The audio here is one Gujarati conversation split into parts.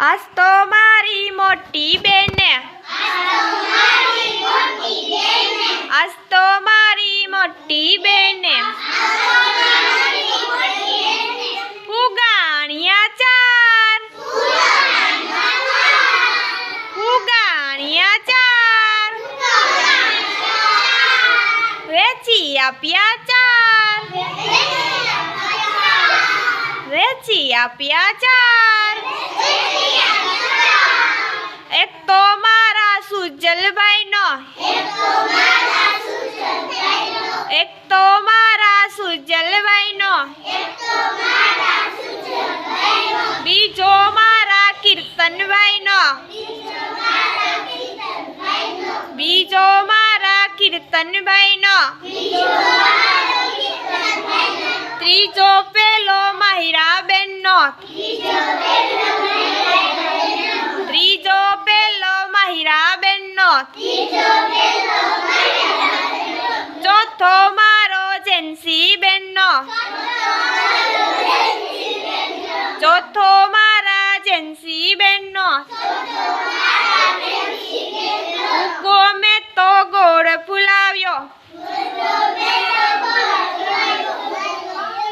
આજ તો મારી મોટી બેને આજ તો મારી મોટી બેને ઉગાણ્યા ચાર. ઉગાણ્યા ચાર. વેચી આપ્યા ચાર. વેચી આપ્યા ચાર એક તો મારા સુજલભાઈનો. એક તો મારા સુજલભાઈનો. બીજો મારા કીર્તનભાઈનો. બીજો મારા કીર્તનભાઈનો. ત્રીજો ત્રીજો પેલો માહિરાબેનનો ચોથો મારો જેન્સીબેનનો ચોથો મારા જેન્સીબેનનો ગોમે તો ગોળ ફુલાવ્યો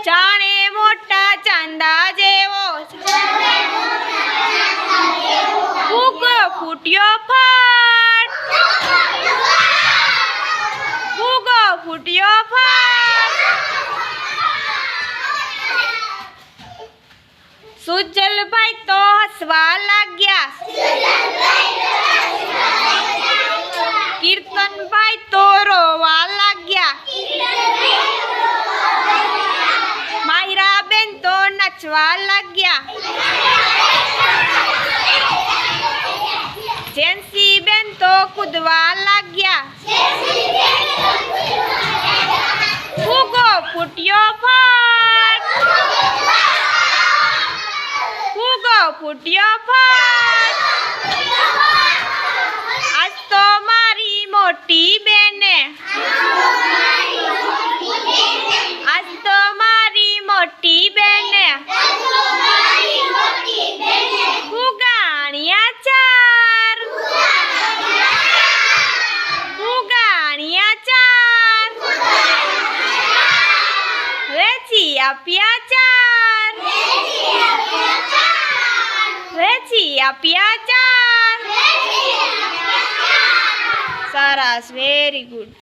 જાણે મોટા ચાંદા જેવો ફૂગો ફૂટ્યો ફાટ ફૂગો ફૂટ્યો ફાટ સુજલભાઈ તો હસવા લાગ્યા કીર્તનભાઈ તો રોવા લાગ્યા માહિરાબેન તો નચવા લાગ્યા જેન્સીબેન તો કૂદવા લાગ્યા. ફૂગો ફૂટ્યો ફાટ. ફૂગો ફૂટ્યો ફાટ. આજ તો Apiachar. char. apiachar. apia apiachar. Reci apia Saras, very good.